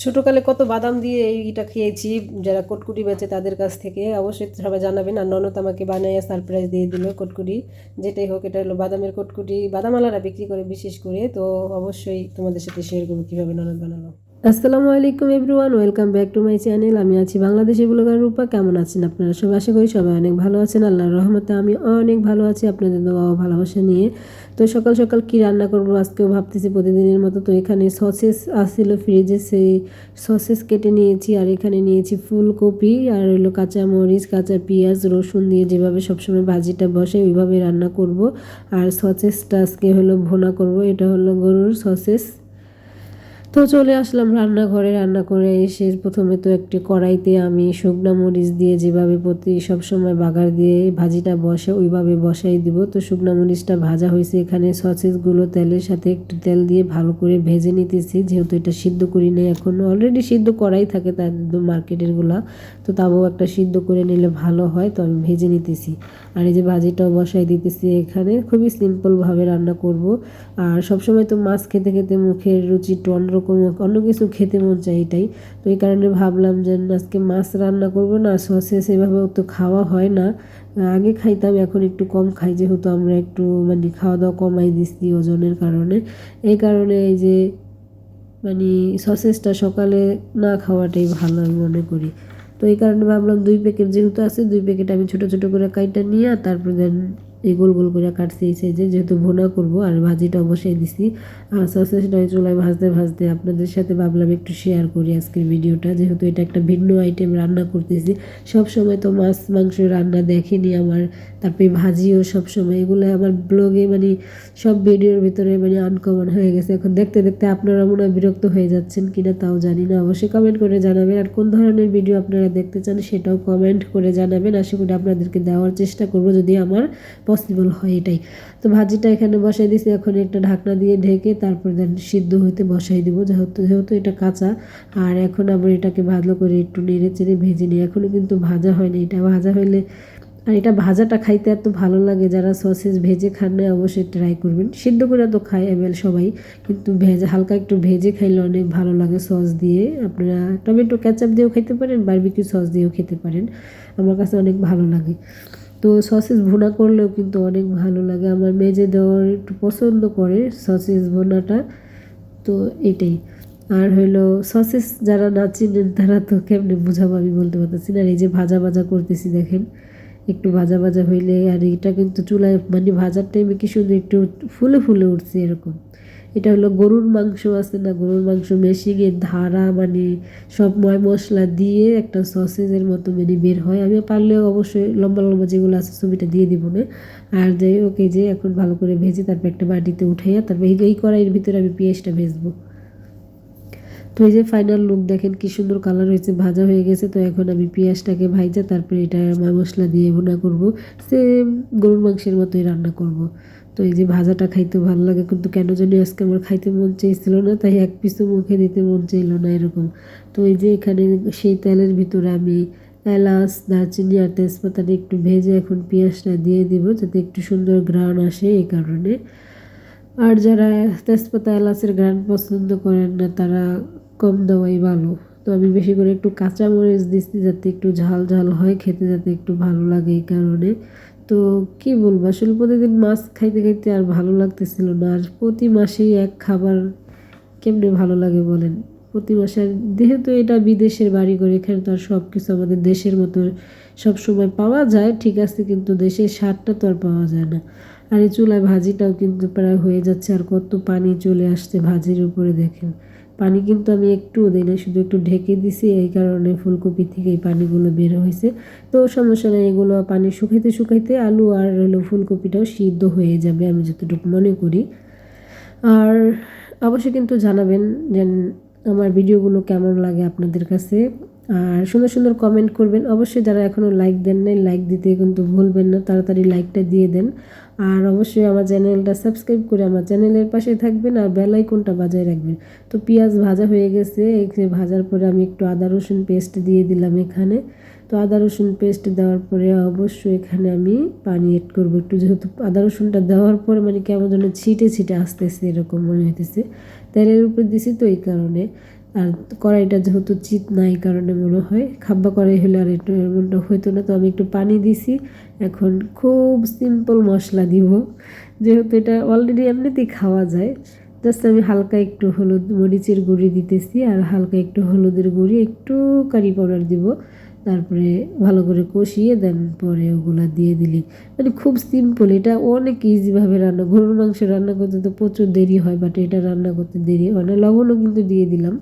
ছোটোকালে কত বাদাম দিয়ে এইটা খেয়েছি, যারা কটকুটি বেচে তাদের কাছ থেকে। অবশ্যই সবাই জানাবেন আর ননদ আমাকে বানাইয়া সারপ্রাইজ দিয়ে দিল কটকুটি। যেটাই হোক, এটা হলো বাদামের কটকুটি। বাদামালারা বিক্রি করে বিশেষ করে, তো অবশ্যই তোমাদের সাথে শেয়ার করব কীভাবে ননদ বানালো। আসসালামু আলাইকুম everyone, welcome back to my channel. আমি আছি বাংলাদেশি ব্লগার রূপা। কেমন আছেন আপনারা? সবাই আশা করি সবাই অনেক ভালো আছেন। আল্লাহর রহমতে আমি অনেক ভালো আছি। আপনাদের দোয়া ও ভালোবাসা নিয়ে। তো সকাল সকাল কি রান্না করব আজকেও ভাবতেছি প্রতিদিনের মতো। তো এখানে সসেস আসছিল ফ্রিজে, সেই সসেস কেটে নিয়েছি আর এখানে নিয়েছি ফুলকপি আর হলো কাঁচা মরিচ, কাঁচা পেঁয়াজ, রসুন দিয়ে যেভাবে সবসময় ভাজিটা বসে ওইভাবে রান্না করব। আর সসেসটা আজকে হলো ভোনা করব। এটা হলো গরুর সসেস। তো চলে আসলাম রান্নাঘরে। রান্না করে এসে প্রথমে তো একটি কড়াইতে আমি শুকনা মরিচ দিয়ে যেভাবে প্রতি সবসময় বাগার দিয়ে ভাজিটা বসে, ওইভাবে বসাই দিব। তো শুকনা মরিচটা ভাজা হয়েছে এখানে। সসেসগুলো তেলের সাথে একটু তেল দিয়ে ভালো করে ভেজে নিতেছি। যেহেতু এটা সিদ্ধ করি নেই এখন। অলরেডি সিদ্ধ করাই থাকে তার মার্কেটেরগুলা। তো তাও একটা সিদ্ধ করে নিলে ভালো হয়। তো আমি ভেজে নিতেছি। আর এই যে ভাজিটাও বসাই দিতেছি এখানে। খুবই সিম্পলভাবে রান্না করব। আর সবসময় তো মাছ খেতে খেতে মুখের রুচি একটু অন্য কিছু খেতে মন চাই এটাই। তো এই কারণে ভাবলাম যে আজকে মাছ রান্না করব না সসেস এভাবে তো খাওয়া হয় না। আগে খাইতাম, এখন একটু কম খাই, যেহেতু আমরা একটু মানে খাওয়া দাওয়া কমাই দিচ্ছি ওজনের কারণে। এই কারণে এই যে মানে সসেসটা সকালে না খাওয়াটাই ভালো আমি মনে করি। তো এই কারণে ভাবলাম দুই প্যাকেট যেহেতু আছে, দুই প্যাকেট আমি ছোটো ছোটো করে কাইটা নিয়ে, তারপর দেন এই গোল গোল করে কাটছি এই সাইজে। যেহেতু ভোনা করব আর ভাজিটা বসিয়ে দিছি। আর সসেসটা চুলায় ভাজতে ভাজতে আপনাদের সাথে ভাবলাম একটু শেয়ার করি আজকের ভিডিওটা যেহেতু এটা একটা ভিন্ন আইটেম রান্না করতেছি। সব সময় তো মাছ, মাংস রান্না দেখেনি আমার। তারপরে ভাজিও সব সময় এগুলো আমার ব্লগে মানে সব ভিডিওর ভিতরে মানে আনকমন হয়ে গেছে। এখন দেখতে দেখতে আপনারা মনে হয় বিরক্ত হয়ে যাচ্ছেন কিনা তাও জানি না। অবশ্যই কমেন্ট করে জানাবেন। আর কোন ধরনের ভিডিও আপনারা দেখতে চান সেটাও কমেন্ট করে জানাবেন। আশা করি আপনাদেরকে দেওয়ার চেষ্টা করব। যদি আমার পসিবল হয় এটাই। তো ভাজিটা এখানে বসাই দিয়েছি, এখন একটা ঢাকনা দিয়ে ঢেকে তারপর দেন সিদ্ধ হইতে বসাই দিব, যেহেতু যেহেতু এটা কাঁচা। আর এখন আবার এটাকে ভালো করে একটু নেড়ে চেড়ে ভেজে নিই। এখনও কিন্তু ভাজা হয়নি এটা ভাজা হইলে আর এটা ভাজাটা খাইতে এত ভালো লাগে, যারা সসেস ভেজে খান না অবশ্যই ট্রাই করবেন। সিদ্ধ করে তো খায় এবেল সবাই, কিন্তু ভেজে হালকা একটু ভেজে খাইলে অনেক ভালো লাগে সস দিয়ে। আপনারা টমেটো ক্যাচাপ দিয়েও খেতে পারেন বারবিকিউ সস দিয়েও খেতে পারেন। আমার কাছে অনেক ভালো লাগে। তো সসেস ভুনা করলেও কিন্তু অনেক ভালো লাগে। আমার মেজে দেওয়ার একটু পছন্দ করে সসেস ভুনাটা। তো এটাই। আর হইল সসেস যারা না চিনেন, তারা তো কেমনে বোঝাবো আমি বলতে পারতেছি না। এই যে ভাজা ভাজা করতেছি দেখেন, একটু ভাজা ভাজা হইলে, আর এটা কিন্তু চুলায় মানে ভাজার টাইমে কি সুন্দর একটু ফুলে ফুলে উঠছে এরকম। এটা হলো গরুর মাংস আছে না, গরুর মাংস মেশিংয়ে ধারা মানে সব ময় মশলা দিয়ে একটা সসেজের মতো মানে বের হয়। আমি পারলেও অবশ্যই লম্বা লম্বা যেগুলো আছে ছবিটা দিয়ে দিব না। আর যাই ওকে যে এখন ভালো করে ভেজে তারপর একটা বাটিতে উঠাইয়া তারপর এই কড়াইয়ের ভিতরে আমি পেঁয়াজটা ভেজবো। তো এই যে ফাইনাল লুক দেখেন কি সুন্দর কালার হয়েছে, ভাজা হয়ে গেছে। তো এখন আমি পেঁয়াজটাকে ভাইজা তারপরে এটা মা মশলা দিয়ে ভুনা করব। সেম গরুর মাংসের মতোই রান্না করব। তো এই যে ভাজাটা খাইতে ভালো লাগে, কিন্তু কেন জানি আজকে আমার খাইতে মন চাইছিল না, তাই এক পিসও মুখে দিতে মন চাইল না এরকম। তো এই যে এখানে সেই তেলের ভিতরে আমি এলাচ, দারচিনি আর তেজপাতাটা একটু ভেজে এখন পেঁয়াজটা দিয়ে দিব, যাতে একটু সুন্দর গ্রান আসে এই কারণে। আর যারা তেজপাতা, এলাচের গ্রান পছন্দ করেন না, তারা কম দেওয়াই ভালো। তো আমি বেশি করে একটু কাঁচা মরিচ দিচ্ছি, যাতে একটু ঝাল ঝাল হয়, খেতে যাতে একটু ভালো লাগে এই কারণে। তো কি বলব, আসলে প্রতিদিন মাছ খাইতে খাইতে আর ভালো লাগতেছিল না। আর প্রতি মাসেই এক খাবার কেমনে ভালো লাগে বলেন? প্রতি মাসে যেহেতু এটা বিদেশের বাড়ি করে, এখানে তো আর সব কিছু আমাদের দেশের মতো সব সময় পাওয়া যায়, ঠিক আছে, কিন্তু দেশের স্বাদটা তো আর পাওয়া যায় না। আর এই চুলায় ভাজিটাও কিন্তু প্রায় হয়ে যাচ্ছে, আর কত পানি চলে আসছে ভাজির উপরে দেখেন। পানি কিন্তু আমি একটু দিই না শুধু একটু ঢেকে দিছি, এই কারণে ফুলকপি থেকে এই পানিগুলো বের হয়েছে। তো সমস্যা নেই, এগুলো পানি শুকাইতে শুকাইতে আলু আর হলো ফুলকপিটাও সিদ্ধ হয়ে যাবে আমি যতটুকু মনে করি। আর অবশ্যই কিন্তু জানাবেন যে আমার ভিডিওগুলো কেমন লাগে আপনাদের কাছে। আর সুন্দর সুন্দর কমেন্ট করবেন। অবশ্যই যারা এখনও লাইক দেন নাই লাইক দিতে কিন্তু ভুলবেন না, তাড়াতাড়ি লাইকটা দিয়ে দেন। আর অবশ্যই আমার চ্যানেলটা সাবস্ক্রাইব করে আমার চ্যানেলের পাশে থাকবেন আর বেল আইকনটা বাজায় রাখবেন। তো পেঁয়াজ ভাজা হয়ে গেছে ভাজার পরে আমি একটু আদা, রসুন পেস্ট দিয়ে দিলাম এখানে। তো আদা, রসুন পেস্ট দেওয়ার পরে অবশ্যই এখানে আমি পানি এড করব একটু, যেহেতু আদা, রসুনটা দেওয়ার পরে মানে কেমন যেন ছিটে ছিটে আসতেছে, এরকম মনে হইতেছে। তেলের উপর দিছি তো এই কারণে। আর কড়াইটা যেহেতু চিত নাই কারণে মনে হয়, খাব্বা কড়াই হলে আর একটু এমনটা হইতো না, তো আমি একটু পানি দিছি। এখন খুব সিম্পল মশলা দিব। যেহেতু এটা অলরেডি এমনিতেই খাওয়া যায় জাস্ট আমি হালকা একটু হলুদ মরিচের গুঁড়ি দিতেছি আর হালকা একটু হলুদের গুঁড়ি, একটু কারি পাউডার দিব। তারপরে ভালো করে কষিয়ে দেন, পরে ওগুলা দিয়ে দিলি। মানে খুব সিম্পল এটা অনেক ইজিভাবে রান্না, গরুর মাংস রান্না করতে তো প্রচুর দেরি হয় বাট এটা রান্না করতে দেরি হয় না। লবণও কিন্তু দিয়ে দিলাম।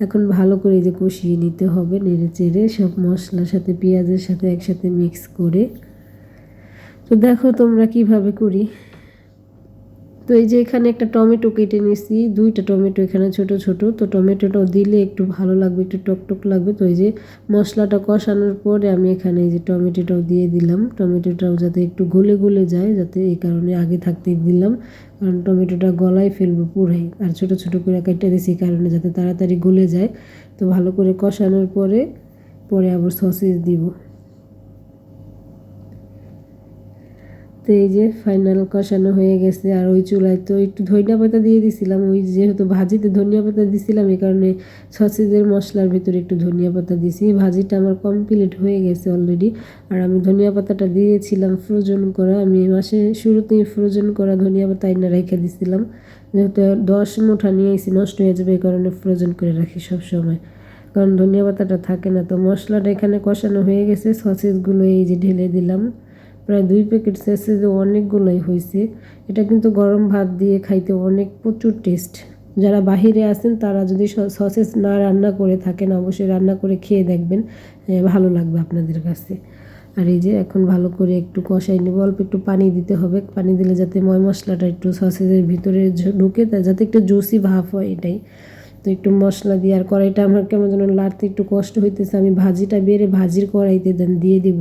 এখন ভালো করে যে কষিয়ে নিতে হবে, নেড়ে চেড়ে সব মশলার সাথে, পেঁয়াজের সাথে একসাথে মিক্স করে। তো দেখো তোমরা কীভাবে করি। তো এই যে এখানে একটা টমেটো কেটে নিয়েছি, দুইটা টমেটো এখানে ছোট ছোট। তো টমেটোটাও দিলে একটু ভালো লাগবে, একটু টকটক লাগবে। তো এই যে মশলাটা কষানোর পরে আমি এখানে এই যে টমেটোটাও দিয়ে দিলাম। টমেটোটাও যাতে একটু গলে গলে যায়, যাতে এই কারণে আগে থাকতেই দিলাম। কারণ টমেটোটা গলায় ফেলব পুরাই আর ছোট ছোট করে কেটে দিয়েছি এই কারণে যাতে তাড়াতাড়ি গলে যায়। তো ভালো করে কষানোর পরে পরে আবার সসেজ দিব। তো এই যে ফাইনাল কষানো হয়ে গেছে, আর ওই চুলায় তো একটু ধনিয়া পাতা দিয়ে দিছিলাম, ওই যেহেতু ভাজিতে ধনিয়া পাতা দিছিলাম, এই কারণে সসেজের মশলার ভিতরে একটু ধনিয়া পাতা দিছি। ভাজিটা আমার কমপ্লিট হয়ে গেছে অলরেডি আর আমি ধনিয়া পাতাটা দিয়েছিলাম ফ্রোজন করা। আমি এই মাসে শুরুতেই ফ্রোজন করা ধনিয়া পাতা আইনা রেখে দিছিলাম, যেহেতু দশ মুঠা নিয়ে এসি নষ্ট হয়ে যাবে এই কারণে ফ্রোজন করে রাখি সব সময়। কারণ ধনিয়া পাতাটা থাকে না, তো মশলাটা এখানে কষানো হয়ে গেছে সসেজগুলো এই যে ঢেলে দিলাম। প্রায় দুই প্যাকেট যে অনেকগুলোই হয়েছে। এটা কিন্তু গরম ভাত দিয়ে খাইতে অনেক প্রচুর টেস্ট। যারা বাহিরে আছেন, তারা যদি সসেস না রান্না করে থাকেন, অবশ্যই রান্না করে খেয়ে দেখবেন ভালো লাগবে আপনাদের কাছে। আর এই যে এখন ভালো করে একটু কষাই নেব। অল্প একটু পানি দিতে হবে। পানি দিলে যাতে ময় মশলাটা একটু সসেজের ভিতরে ঢুকে যাতে একটু জুসি ভাব হয় এটাই। তো একটু মশলা দিয়ে আর কড়াইটা আমার কেমন যেন লাড়তে একটু কষ্ট হইতেছে। আমি ভাজিটা বেড়ে ভাজির কড়াইতে দেন দিয়ে দিব,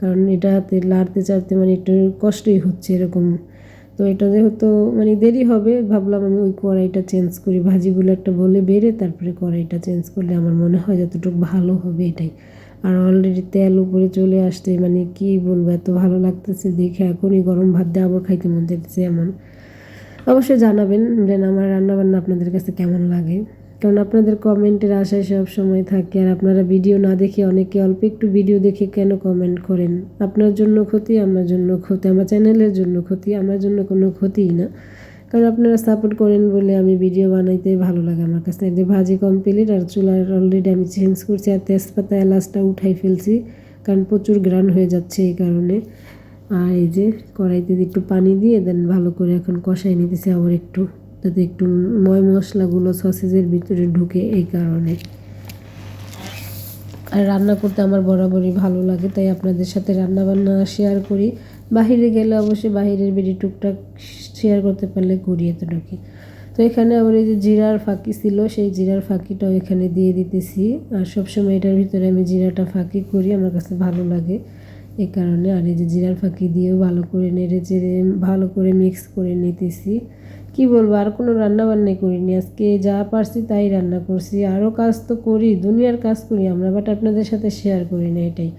কারণ এটাতে লাড়তে চাড়তে মানে একটু কষ্টই হচ্ছে এরকম। তো এটা যেহেতু মানে দেরি হবে, ভাবলাম আমি ওই কড়াইটা চেঞ্জ করি, ভাজিগুলো একটা বলে বেড়ে তারপরে কড়াইটা চেঞ্জ করলে আমার মনে হয় যতটুকু ভালো হবে এটাই। আর অলরেডি তেল উপরে চলে আসছে মানে কি বলব, এত ভালো লাগতেছে দেখে, এখনই গরম ভাত দিয়ে আবার খাইতে মন যেতেছে এমন। অবশ্যই জানাবেন যে আমার রান্নাবান্না আপনাদের কাছে কেমন লাগে। কারণ আপনাদের কমেন্টের আশায় সব সময় থাকে, আর আপনারা ভিডিও না দেখে অনেকে অল্প একটু ভিডিও দেখে কেন কমেন্ট করেন? আপনার জন্য ক্ষতি, আমার জন্য ক্ষতি, আমার চ্যানেলের জন্য ক্ষতি, আমার জন্য কোনো ক্ষতিই না। কারণ আপনারা সাপোর্ট করেন বলে আমি ভিডিও বানাইতে ভালো লাগে আমার কাছে। যে ভাজি কমপ্লিট আর চুলার অলরেডি আমি চেঞ্জ করছি, আর তেজপাতা এলাচটা উঠাই ফেলছি, কারণ প্রচুর গ্রান হয়ে যাচ্ছে এই কারণে। আর এই যে কড়াইতে একটু পানি দিয়ে দেন, ভালো করে এখন কষাই নিতেছি আবার একটু, যাতে একটু ময় মশলাগুলো সসেজের ভিতরে ঢুকে এই কারণে। আর রান্না করতে আমার বরাবরই ভালো লাগে, তাই আপনাদের সাথে রান্না বান্না শেয়ার করি। বাহিরে গেলে অবশ্যই বাহিরের বেরি টুকটাক শেয়ার করতে পারলে করি এতটুকু তো এখানে আবার এই যে জিরার ফাঁকি ছিল, সেই জিরার ফাঁকিটাও এখানে দিয়ে দিতেছি। আর সবসময় এটার ভিতরে আমি জিরাটা ফাঁকি করি, আমার কাছে ভালো লাগে। এই কারণে আর এই যে জিরার ফাঁকি দিয়েও ভালো করে নেড়ে চেড়ে, ভালো করে মিক্স করে নিতেছি। কি বলব, আর কোনো রান্না বান্নাই করিনি। আজকে যা পারছি তাই রান্না করছি। আরও কাজ তো করি, দুনিয়ার কাজ করি আমরা বাট আপনাদের সাথে শেয়ার করি না এটাই।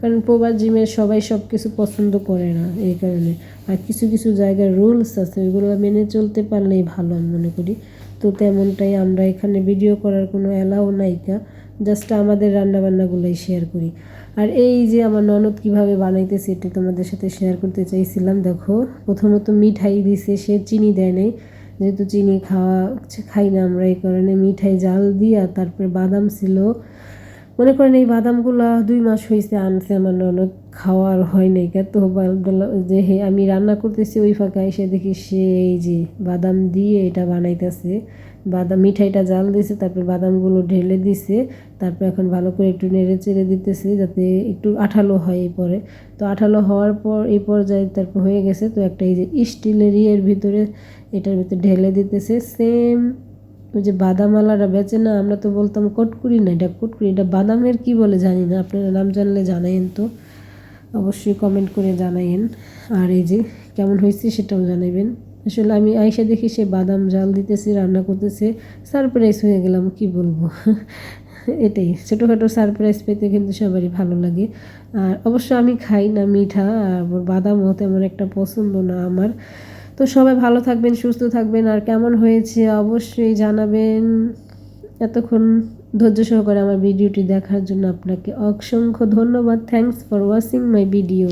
কারণ প্রবাস জিমের সবাই সব কিছু পছন্দ করে না, এই কারণে। আর কিছু কিছু জায়গার রুলস আছে, ওইগুলো মেনে চলতে পারলেই ভালো, আমি মনে করি। তো তেমনটাই আমরা এখানে ভিডিও করার কোনো অ্যালাও নাইকা জাস্ট আমাদের রান্নাবান্নাগুলোই শেয়ার করি। আর এই যে আমার ননদ কীভাবে বানাইতেছে এটা তোমাদের সাথে শেয়ার করতে চাইছিলাম, দেখো। প্রথমত মিঠাই দিছে, সে চিনি দেয় নাই। যেহেতু চিনি খাওয়া, খাই না আমরা, এই কারণে মিঠাই জাল দিয়া তারপরে বাদাম ছিল। মনে করেন এই বাদামগুলো দুই মাস হয়েছে আনছে আমার ননদ, খাওয়ার হয় নাই তো যে হে, আমি রান্না করতেছি ওই ফাঁকা এসে দেখি সে এই যে বাদাম দিয়ে এটা বানাইতেছে। বাদাম, মিঠাইটা জাল দিছে, তারপর বাদামগুলো ঢেলে দিছে, তারপর এখন ভালো করে একটু নেড়ে চেড়ে দিতেছে যাতে একটু আঠালো হয় এই পরে। তো আঠালো হওয়ার পর, এই পর্যায়ে তারপর হয়ে গেছে তো একটা এই যে স্টিলের ইয়ের ভিতরে এটার ভিতরে ঢেলে দিতেছে। সেম ওই যে বাদামালারা বেচে না, আমরা তো বলতাম কটকুরি না, এটা কটকুরি, এটা বাদামের কি বলে জানি না, আপনারা নাম জানলে জানাইন তো। অবশ্যই কমেন্ট করে জানাইন আর এই যে কেমন হয়েছে সেটাও জানাবেন আসলে আমি আইসা দেখি সে বাদাম জাল দিতেছে, রান্না করতেছে সারপ্রাইজ হয়ে গেলাম, কি বলব? এটাই, ছোটোখাটো সারপ্রাইজ পেতে কিন্তু সবারই ভালো লাগে। আর অবশ্য আমি খাই না মিঠা, আর বাদামও তেমন একটা পছন্দ না আমার। তো সবাই ভালো থাকবেন, সুস্থ থাকবেন আর কেমন হয়েছে অবশ্যই জানাবেন। এতক্ষণ ধৈর্য সহকারে আমার ভিডিওটি দেখার জন্য আপনাকে অসংখ্য ধন্যবাদ। Thanks for watching my video